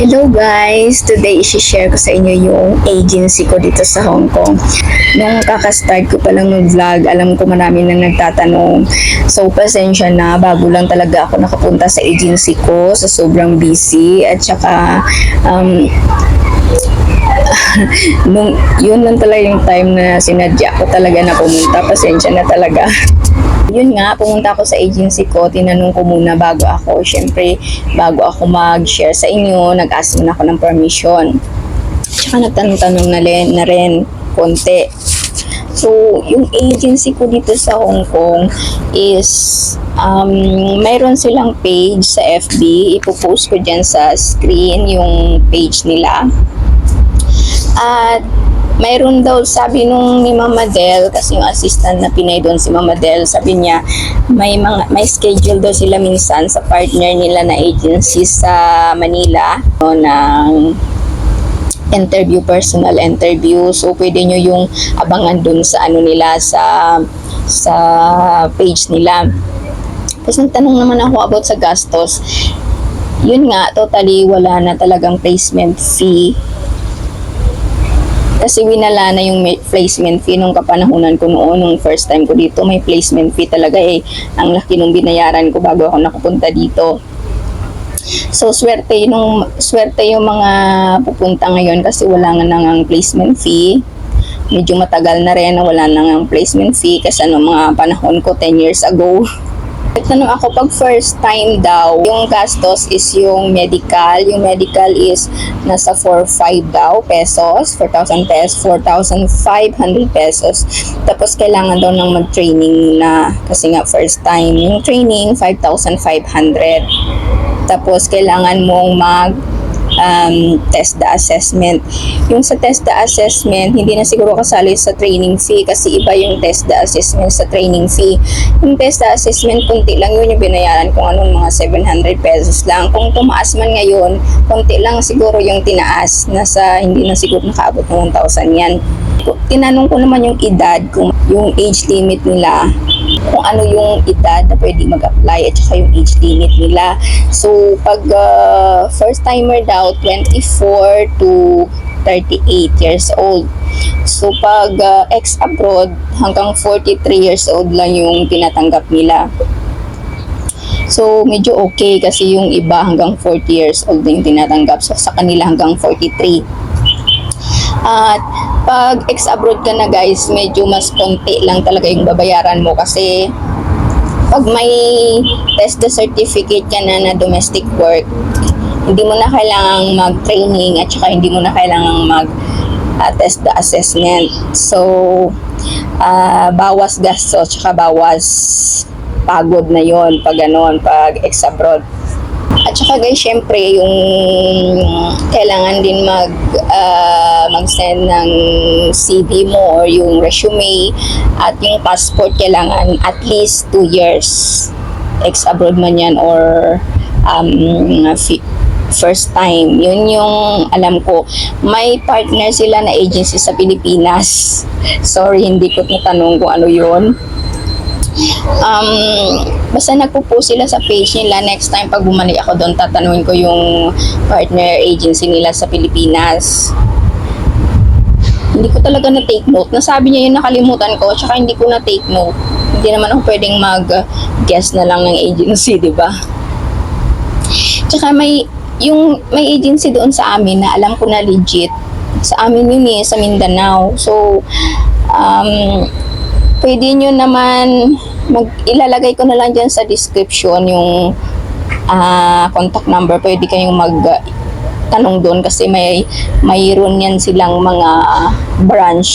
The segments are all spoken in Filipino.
Hello guys! Today, isi-share ko sa inyo yung agency ko dito sa Hong Kong. Nung kakastart ko pa lang mag-vlog, alam ko marami nang nagtatanong. So, pasensya na, bago lang talaga ako nakapunta sa agency ko sa sobrang busy. At saka, um, nung, yun lang talaga yung time na sinadya ko talaga na pumunta. Pasensya na talaga. Yun nga, pumunta ako sa agency ko, tinanong ko muna bago ako, syempre, bago ako mag-share sa inyo, nag-ask muna ako ng permission. Tsaka nagtanong-tanong na rin, na rin konti. So, yung agency ko dito sa Hong Kong is, um, mayroon silang page sa FB. Ipopost ko dyan sa screen yung page nila. At mayroon daw, sabi nung ni Mama Del, kasi yung assistant na pinay doon si Mama Del, sabi niya, may, mga, may schedule daw sila minsan sa partner nila na agency sa Manila no, ng interview, personal interview. So, pwede nyo yung abangan dun sa ano nila, sa, sa page nila. Tapos nagtanong naman ako about sa gastos. Yun nga, totally wala na talagang placement fee kasi winala na yung placement fee nung kapanahunan ko noon, nung first time ko dito, may placement fee talaga eh. Ang laki nung binayaran ko bago ako nakapunta dito. So, swerte yung, swerte yung mga pupunta ngayon kasi wala nga nang placement fee. Medyo matagal na rin na wala nang placement fee kasi ano, mga panahon ko 10 years ago. Nagtanong ako pag first time daw, yung gastos is yung medical. Yung medical is nasa 4,500 daw pesos, 4,000 pesos, 4,500 pesos. Tapos kailangan daw ng mag-training na kasi nga first time. Yung training, 5,500. Tapos kailangan mong mag um, test the assessment. Yung sa test the assessment, hindi na siguro kasali sa training fee kasi iba yung test the assessment sa training fee. Yung test the assessment, kunti lang yun yung binayaran ko ano, mga 700 pesos lang. Kung tumaas man ngayon, kunti lang siguro yung tinaas. Nasa, hindi na siguro nakaabot ng 1,000 yan. Tinanong ko naman yung edad, kung yung age limit nila, kung ano yung edad na pwede mag-apply at saka yung age limit nila. So, pag uh, first timer daw, 24 to 38 years old. So, pag uh, ex-abroad, hanggang 43 years old lang yung tinatanggap nila. So, medyo okay kasi yung iba hanggang 40 years old na yung tinatanggap. So, sa kanila hanggang 43. At pag ex-abroad ka na guys, medyo mas konti lang talaga yung babayaran mo kasi pag may test the certificate ka na na domestic work, hindi mo na kailangang mag-training at saka hindi mo na kailangang mag uh, test the assessment. So, uh, bawas gastos, saka bawas pagod na yon pag ganon, pag ex-abroad. At saka guys, syempre, yung kailangan din mag, uh, mag-send ng CV mo or yung resume at yung passport kailangan at least 2 years ex-abroad man yan or um, fi- first time. Yun yung alam ko. May partner sila na agency sa Pilipinas. Sorry, hindi ko natanong kung ano yun um, basta nagpo-post sila sa page nila next time pag bumalik ako doon tatanungin ko yung partner agency nila sa Pilipinas hindi ko talaga na take note. Nasabi niya yun nakalimutan ko. Tsaka hindi ko na take note. Hindi naman ako pwedeng mag guess na lang ng agency di ba? Tsaka may yung may agency doon sa amin na alam ko na legit sa amin yun eh sa Mindanao. So um, pwede nyo naman mag ilalagay ko na lang dyan sa description yung ah, contact number. Pwede kayong mag ah, tanong doon kasi may mayroon yan silang mga branch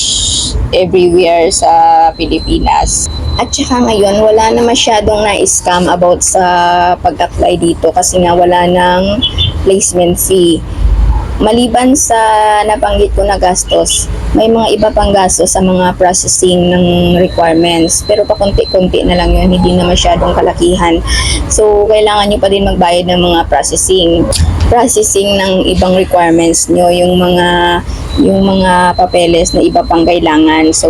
everywhere sa Pilipinas. At saka ngayon, wala na masyadong na-scam about sa pag-apply dito kasi nga wala ng placement fee maliban sa nabanggit ko na gastos, may mga iba pang gastos sa mga processing ng requirements. Pero pakunti-kunti na lang yun, hindi na masyadong kalakihan. So, kailangan nyo pa din magbayad ng mga processing. Processing ng ibang requirements nyo, yung mga yung mga papeles na iba pang kailangan. So,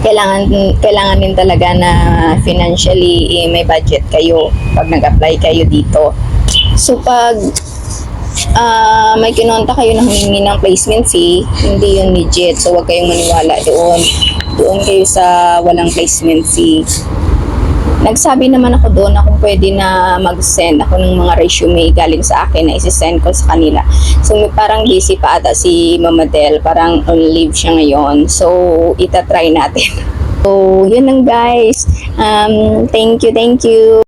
kailangan kailangan din talaga na financially eh, may budget kayo pag nag-apply kayo dito. So pag ah, may kinonta kayo na humingi ng placement fee, hindi yun legit. So, huwag kayong maniwala doon. Doon kayo sa walang placement fee. Nagsabi naman ako doon na kung pwede na mag-send ako ng mga resume galing sa akin na isi-send ko sa kanila. So, may parang busy pa ata si Mama Del. Parang on leave siya ngayon. So, itatry natin. So, yun lang guys. Um, thank you, thank you.